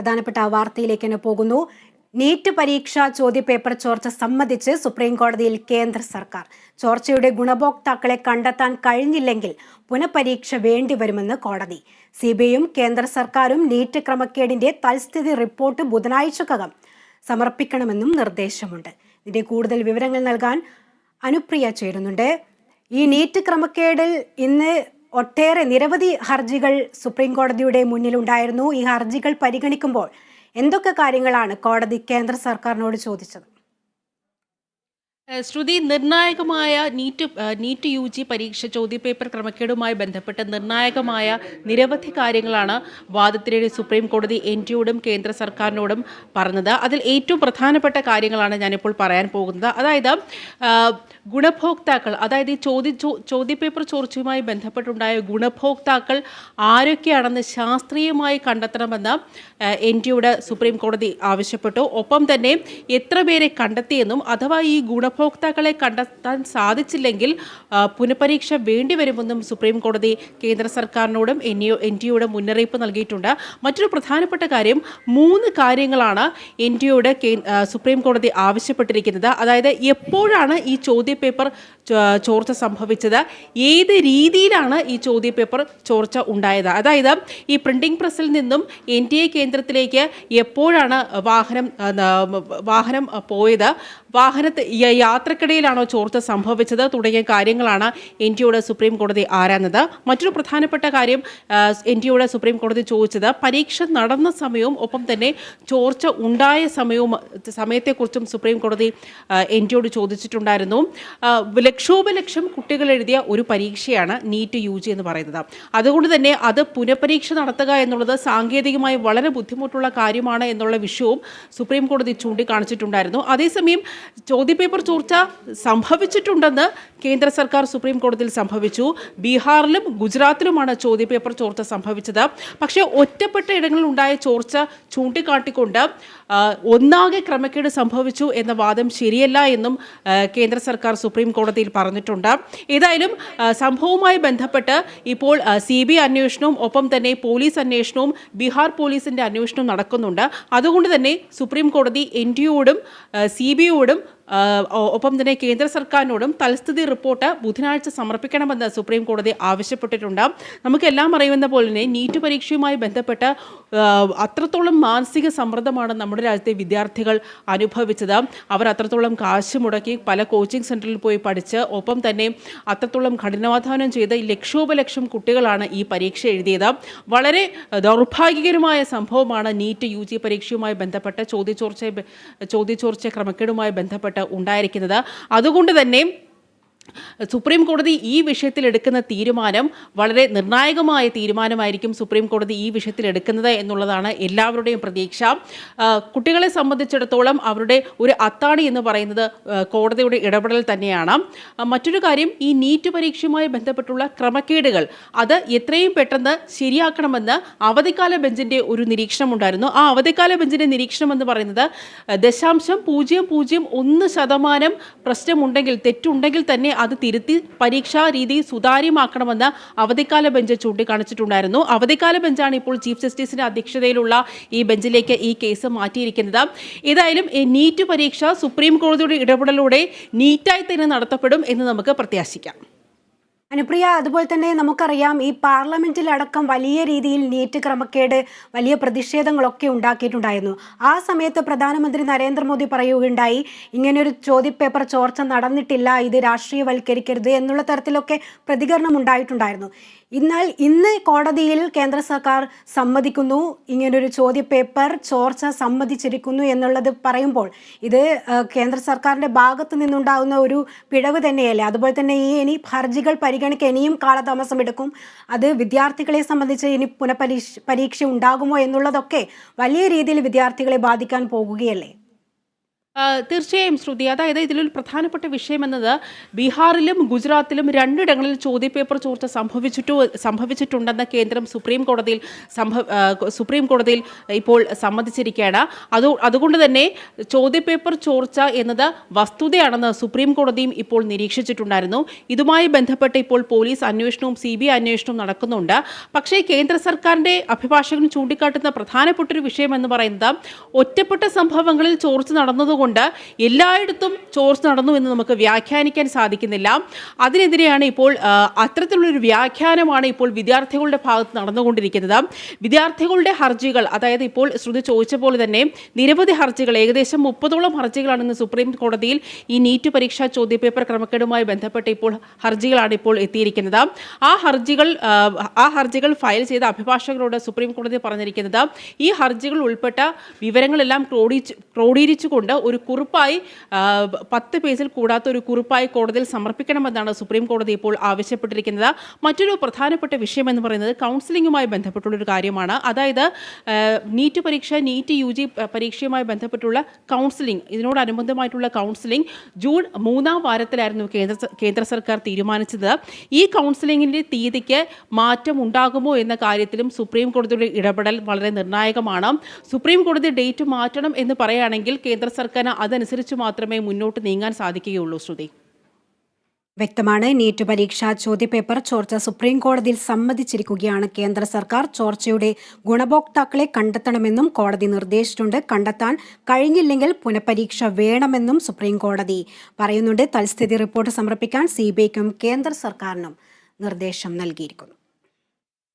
പ്രധാനപ്പെട്ട വാർത്തയിലേക്ക് തന്നെ പോകുന്നു. നീറ്റ് പരീക്ഷ ചോദ്യപേപ്പർ ചോർച്ച സംബന്ധിച്ച് സുപ്രീം കോടതിയിൽ കേന്ദ്ര സർക്കാർ. ചോർച്ചയുടെ ഗുണഭോക്താക്കളെ കണ്ടെത്താൻ കഴിഞ്ഞില്ലെങ്കിൽ പുനഃപരീക്ഷ വേണ്ടിവരുമെന്ന് കോടതി. സി ബി ഐയും കേന്ദ്ര സർക്കാരും നീറ്റ് ക്രമക്കേടിന്റെ തൽസ്ഥിതി റിപ്പോർട്ട് ബുധനാഴ്ചക്കകം സമർപ്പിക്കണമെന്നും നിർദ്ദേശമുണ്ട്. ഇതിന്റെ കൂടുതൽ വിവരങ്ങൾ നൽകാൻ അനുപ്രിയ ചേരുന്നുണ്ട്. ഈ നീറ്റ് ക്രമക്കേടിൽ ഇന്ന് ഒട്ടേറെ നിരവധി ഹർജികൾ സുപ്രീം കോടതിയുടെ മുന്നിലുണ്ടായിരുന്നു. ഈ ഹർജികൾ പരിഗണിക്കുമ്പോൾ എന്തൊക്കെ കാര്യങ്ങളാണ് കോടതി കേന്ദ്ര സർക്കാരിനോട് ചോദിച്ചത്? ശ്രുതി നിർണായകമായ നീറ്റ് നീറ്റ് യു ജി പരീക്ഷ ചോദ്യപേപ്പർ ക്രമക്കേടുമായി ബന്ധപ്പെട്ട് നിർണായകമായ നിരവധി കാര്യങ്ങളാണ് വാദത്തിനിടെ സുപ്രീം കോടതി എൻ ടിയോടും കേന്ദ്ര സർക്കാരിനോടും പറഞ്ഞത്. അതിൽ ഏറ്റവും പ്രധാനപ്പെട്ട കാര്യങ്ങളാണ് ഞാനിപ്പോൾ പറയാൻ പോകുന്നത്. അതായത് ഗുണഭോക്താക്കൾ അതായത് ഈ ചോദ്യ ചോദ്യപേപ്പർ ചോർച്ചയുമായി ബന്ധപ്പെട്ടുണ്ടായ ഗുണഭോക്താക്കൾ ആരൊക്കെയാണെന്ന് ശാസ്ത്രീയമായി കണ്ടെത്തണമെന്ന് എൻ ടിയോട് സുപ്രീം കോടതി ആവശ്യപ്പെട്ടു. ഒപ്പം തന്നെ എത്ര പേരെ കണ്ടെത്തിയെന്നും അഥവാ ഈ ഗുണഭോക്താക്കളെ കണ്ടെത്താൻ സാധിച്ചില്ലെങ്കിൽ പുനഃപരീക്ഷ വേണ്ടിവരുമെന്നും സുപ്രീം കോടതി കേന്ദ്ര സർക്കാരിനോടും എൻ എൻ ടി ഒയുടെ മുന്നറിയിപ്പ് നൽകിയിട്ടുണ്ട്. മറ്റൊരു പ്രധാനപ്പെട്ട കാര്യം മൂന്ന് കാര്യങ്ങളാണ് എൻ ടി ഒയുടെ സുപ്രീം കോടതി ആവശ്യപ്പെട്ടിരിക്കുന്നത്. അതായത് എപ്പോഴാണ് ഈ ചോദ്യപേപ്പർ പേപ്പർ ചോർച്ച സംഭവിച്ചത്? ഏത് രീതിയിലാണ് ഈ ചോദ്യപേപ്പർ ചോർച്ച ഉണ്ടായത്? അതായത് ഈ പ്രിന്റിംഗ് പ്രസ്സിൽ നിന്നും എൻ ടി എ കേന്ദ്രത്തിലേക്ക് എപ്പോഴാണ് വാഹനം വാഹനം പോയത്? വാഹനത്തെ യാത്രക്കിടയിലാണോ ചോർച്ച സംഭവിച്ചത്? തുടങ്ങിയ കാര്യങ്ങളാണ് എൻ ടിയോട് സുപ്രീം കോടതി ആരാഞ്ഞത്. മറ്റൊരു പ്രധാനപ്പെട്ട കാര്യം എൻ ടിയോട് സുപ്രീം കോടതി ചോദിച്ചത് പരീക്ഷ നടന്ന സമയവും ഒപ്പം തന്നെ ചോർച്ച ഉണ്ടായ സമയവും സമയത്തെക്കുറിച്ചും സുപ്രീം കോടതി എൻ ടിയോട് ചോദിച്ചിട്ടുണ്ടായിരുന്നു. ലക്ഷോപലക്ഷം കുട്ടികൾ എഴുതിയ ഒരു പരീക്ഷയാണ് നീറ്റ് യു ജി എന്ന് പറയുന്നത്. അതുകൊണ്ട് തന്നെ അത് പുനഃപരീക്ഷ നടത്തുക എന്നുള്ളത് സാങ്കേതികമായി വളരെ ബുദ്ധിമുട്ടുള്ള കാര്യമാണ് എന്നുള്ള വിഷയവും സുപ്രീം കോടതി ചൂണ്ടിക്കാണിച്ചിട്ടുണ്ടായിരുന്നു. അതേസമയം ചോദ്യപേപ്പർ ചോർച്ച സംഭവിച്ചിട്ടുണ്ടെന്ന് കേന്ദ്ര സർക്കാർ സുപ്രീം കോടതിയിൽ സംഭവിച്ചു. ബീഹാറിലും ഗുജറാത്തിലുമാണ് ചോദ്യപേപ്പർ ചോർച്ച സംഭവിച്ചത്. പക്ഷേ ഒറ്റപ്പെട്ട ഇടങ്ങളിൽ ഉണ്ടായ ചോർച്ച ചൂണ്ടിക്കാട്ടിക്കൊണ്ട് ഒന്നാകെ ക്രമക്കേട് സംഭവിച്ചു എന്ന വാദം ശരിയല്ല എന്നും കേന്ദ്ര സർക്കാർ സുപ്രീം കോടതിയിൽ പറഞ്ഞിട്ടുണ്ട്. ഏതായാലും സംഭവവുമായി ബന്ധപ്പെട്ട് ഇപ്പോൾ സി ബി അന്വേഷണവും ഒപ്പം തന്നെ പോലീസ് അന്വേഷണവും ബീഹാർ പോലീസിന്റെ അന്വേഷണവും നടക്കുന്നുണ്ട്. അതുകൊണ്ട് തന്നെ സുപ്രീം കോടതി എൻ ടിയോടും സി ബി ഒപ്പം തന്നെ കേന്ദ്ര സർക്കാരിനോടും തൽസ്ഥിതി റിപ്പോർട്ട് ബുധനാഴ്ച സമർപ്പിക്കണമെന്ന് സുപ്രീം കോടതി ആവശ്യപ്പെട്ടിട്ടുണ്ട്. നമുക്കെല്ലാം അറിയുന്ന പോലെ തന്നെ നീറ്റ് പരീക്ഷയുമായി ബന്ധപ്പെട്ട് അത്രത്തോളം മാനസിക സമ്മർദ്ദമാണ് നമ്മുടെ രാജ്യത്തെ വിദ്യാർത്ഥികൾ അനുഭവിച്ചത്. അവർ അത്രത്തോളം കാശ് മുടക്കി പല കോച്ചിങ് സെന്ററിൽ പോയി പഠിച്ച് ഒപ്പം തന്നെ അത്രത്തോളം കഠിനാധ്വാനം ചെയ്ത് ലക്ഷോപലക്ഷം കുട്ടികളാണ് ഈ പരീക്ഷ എഴുതിയത്. വളരെ ദൗർഭാഗ്യകരമായ സംഭവമാണ് നീറ്റ് യു പരീക്ഷയുമായി ബന്ധപ്പെട്ട ചോദ്യചോർച്ച ചോദ്യചോർച്ച ക്രമക്കേടുമായി ബന്ധപ്പെട്ട് ഉണ്ടായിരിക്കുന്നത്. അതുകൊണ്ട് തന്നെ സുപ്രീം കോടതി ഈ വിഷയത്തിൽ എടുക്കുന്ന തീരുമാനം വളരെ നിർണായകമായ തീരുമാനമായിരിക്കും സുപ്രീം കോടതി ഈ വിഷയത്തിൽ എടുക്കുന്നത് എന്നുള്ളതാണ് എല്ലാവരുടെയും പ്രതീക്ഷ. കുട്ടികളെ സംബന്ധിച്ചിടത്തോളം അവരുടെ ഒരു അത്താണി എന്ന് പറയുന്നത് കോടതിയുടെ ഇടപെടൽ തന്നെയാണ്. മറ്റൊരു കാര്യം ഈ നീറ്റ് പരീക്ഷയുമായി ബന്ധപ്പെട്ടുള്ള ക്രമക്കേടുകൾ അത് എത്രയും പെട്ടെന്ന് ശരിയാക്കണമെന്ന് അവധിക്കാല ബെഞ്ചിന്റെ ഒരു നിരീക്ഷണമുണ്ടായിരുന്നു. ആ അവധിക്കാല ബെഞ്ചിന്റെ നിരീക്ഷണം എന്ന് പറയുന്നത് ദശാംശം പൂജ്യം പൂജ്യം ഒന്ന് ശതമാനം പ്രശ്നമുണ്ടെങ്കിൽ തെറ്റുണ്ടെങ്കിൽ തന്നെ അത് തിരുത്തി പരീക്ഷാ രീതി സുതാര്യമാക്കണമെന്ന് അവധിക്കാല ബെഞ്ച് ചൂണ്ടിക്കാണിച്ചിട്ടുണ്ടായിരുന്നു. അവധിക്കാല ബെഞ്ചാണ് ഇപ്പോൾ ചീഫ് ജസ്റ്റിസിന്റെ അധ്യക്ഷതയിലുള്ള ഈ ബെഞ്ചിലേക്ക് ഈ കേസ് മാറ്റിയിരിക്കുന്നത്. ഏതായാലും നീറ്റ് പരീക്ഷ സുപ്രീം കോടതിയുടെ ഇടപെടലോടെ നീറ്റായി തന്നെ നടത്തപ്പെടും എന്ന് നമുക്ക് പ്രത്യാശിക്കാം. അനുപ്രിയ അതുപോലെ തന്നെ നമുക്കറിയാം ഈ പാർലമെന്റിലടക്കം വലിയ രീതിയിൽ നീറ്റ് ക്രമക്കേട് വലിയ പ്രതിഷേധങ്ങളൊക്കെ ഉണ്ടാക്കിയിട്ടുണ്ടായിരുന്നു. ആ സമയത്ത് പ്രധാനമന്ത്രി നരേന്ദ്രമോദി പറയുകയുണ്ടായി ഇങ്ങനെയൊരു ചോദ്യപേപ്പർ ചോർച്ച നടന്നിട്ടില്ല ഇത് രാഷ്ട്രീയവൽക്കരിക്കരുത് എന്നുള്ള തരത്തിലൊക്കെ പ്രതികരണം ഉണ്ടായിട്ടുണ്ടായിരുന്നു. എന്നാൽ ഇന്ന് കോടതിയിൽ കേന്ദ്ര സർക്കാർ സമ്മതിക്കുന്നു ഇങ്ങനൊരു ചോദ്യപേപ്പർ ചോർച്ച സമ്മതിച്ചിരിക്കുന്നു എന്നുള്ളത് പറയുമ്പോൾ ഇത് കേന്ദ്ര സർക്കാരിന്റെ ഭാഗത്തു നിന്നുണ്ടാകുന്ന ഒരു പിഴവ് തന്നെയല്ലേ? അതുപോലെ തന്നെ ഈ ഇനി ഹർജികൾ പരിഗണിക്കാൻ ഇനിയും കാലതാമസം എടുക്കും. അത് വിദ്യാർത്ഥികളെ സംബന്ധിച്ച് ഇനി പുനഃപരീക്ഷ പരീക്ഷ ഉണ്ടാകുമോ എന്നുള്ളതൊക്കെ വലിയ രീതിയിൽ വിദ്യാർത്ഥികളെ ബാധിക്കാൻ പോകുകയല്ലേ? തീർച്ചയായും ശ്രുതി. അതായത് ഇതിലൊരു പ്രധാനപ്പെട്ട വിഷയം എന്നത് ബീഹാറിലും ഗുജറാത്തിലും രണ്ടിടങ്ങളിൽ ചോദ്യപേപ്പർ ചോർച്ച സംഭവിച്ചിട്ടു സംഭവിച്ചിട്ടുണ്ടെന്ന് കേന്ദ്രം സുപ്രീം കോടതിയിൽ സംഭവ സുപ്രീം കോടതിയിൽ ഇപ്പോൾ സമ്മതിച്ചിരിക്കുകയാണ്. അത് അതുകൊണ്ട് തന്നെ ചോദ്യപേപ്പർ ചോർച്ച എന്നത് വസ്തുതയാണെന്ന് സുപ്രീം കോടതിയും ഇപ്പോൾ നിരീക്ഷിച്ചിട്ടുണ്ടായിരുന്നു. ഇതുമായി ബന്ധപ്പെട്ട് ഇപ്പോൾ പോലീസ് അന്വേഷണവും സി ബി ഐ അന്വേഷണവും നടക്കുന്നുണ്ട്. പക്ഷേ കേന്ദ്ര സർക്കാരിന്റെ അഭിഭാഷകൻ ചൂണ്ടിക്കാട്ടുന്ന പ്രധാനപ്പെട്ടൊരു വിഷയം എന്ന് പറയുന്നത് ഒറ്റപ്പെട്ട സംഭവങ്ങളിൽ ചോർച്ച നടന്നതുകൊണ്ട് എല്ലായിടത്തും ചോർച്ച നടന്നു എന്ന് നമുക്ക് വ്യാഖ്യാനിക്കാൻ സാധിക്കുന്നില്ല. അതിനെതിരെയാണ് ഇപ്പോൾ അത്തരത്തിലുള്ളൊരു വ്യാഖ്യാനമാണ് ഇപ്പോൾ വിദ്യാർത്ഥികളുടെ ഭാഗത്ത് നടന്നുകൊണ്ടിരിക്കുന്നത്. വിദ്യാർത്ഥികളുടെ ഹർജികൾ അതായത് ഇപ്പോൾ ശ്രുതി ചോദിച്ച പോലെ തന്നെ നിരവധി ഹർജികൾ ഏകദേശം മുപ്പതോളം ഹർജികളാണ് ഇന്ന് സുപ്രീം കോടതിയിൽ ഈ നീറ്റ് പരീക്ഷാ ചോദ്യപേപ്പർ ക്രമക്കേടുമായി ബന്ധപ്പെട്ട് ഇപ്പോൾ ഹർജികളാണ് ഇപ്പോൾ എത്തിയിരിക്കുന്നത്. ആ ഹർജികൾ ആ, ഹർജികൾ ഫയൽ ചെയ്ത അഭിഭാഷകരോട് സുപ്രീം കോടതി പറഞ്ഞിരിക്കുന്നത് ഈ ഹർജികൾ ഉൾപ്പെട്ട വിവരങ്ങളെല്ലാം ക്രോഡീ ക്രോഡീകരിച്ചുകൊണ്ട് ഒരു കുറിപ്പായി പത്ത് പേജിൽ കൂടാത്ത ഒരു കുറിപ്പായി കോടതിയിൽ സമർപ്പിക്കണമെന്നാണ് സുപ്രീം കോടതി ഇപ്പോൾ ആവശ്യപ്പെട്ടിരിക്കുന്നത്. മറ്റൊരു പ്രധാനപ്പെട്ട വിഷയം എന്ന് പറയുന്നത് കൗൺസിലിംഗുമായി ബന്ധപ്പെട്ടുള്ളൊരു കാര്യമാണ്. അതായത് നീറ്റ് പരീക്ഷ നീറ്റ് യു ജി പരീക്ഷയുമായി ബന്ധപ്പെട്ടുള്ള കൗൺസിലിംഗ് ഇതിനോടനുബന്ധമായിട്ടുള്ള കൗൺസിലിംഗ് ജൂൺ മൂന്നാം വാരത്തിലായിരുന്നു കേന്ദ്ര കേന്ദ്ര സർക്കാർ തീരുമാനിച്ചത്. ഈ കൗൺസിലിങ്ങിന്റെ തീയതിക്ക് മാറ്റം ഉണ്ടാകുമോ എന്ന കാര്യത്തിലും സുപ്രീം കോടതിയുടെ ഇടപെടൽ വളരെ നിർണായകമാണ്. സുപ്രീം കോടതി ഡേറ്റ് മാറ്റണം എന്ന് പറയുകയാണെങ്കിൽ കേന്ദ്ര സർക്കാരിന് അതനുസരിച്ച് മാത്രമേ മുന്നോട്ട് നീങ്ങാൻ സാധിക്കുകയുള്ളൂ ശ്രുതി. വ്യക്തമാണ്. നീറ്റ് പരീക്ഷാ ചോദ്യപേപ്പർ ചോർച്ച സുപ്രീം കോടതിയിൽ സമ്മതിച്ചിരിക്കുകയാണ്. കേന്ദ്ര സർക്കാർ ചോർച്ചയുടെ ഗുണഭോക്താക്കളെ കണ്ടെത്തണമെന്നും കോടതി നിർദ്ദേശിച്ചിട്ടുണ്ട്. കണ്ടെത്താൻ കഴിഞ്ഞില്ലെങ്കിൽ പുനഃപരീക്ഷ വേണമെന്നും സുപ്രീം കോടതി പറയുന്നുണ്ട്. തൽസ്ഥിതി റിപ്പോർട്ട് സമർപ്പിക്കാൻ സി കേന്ദ്ര സർക്കാരിനും നിർദ്ദേശം നൽകിയിരിക്കുന്നു.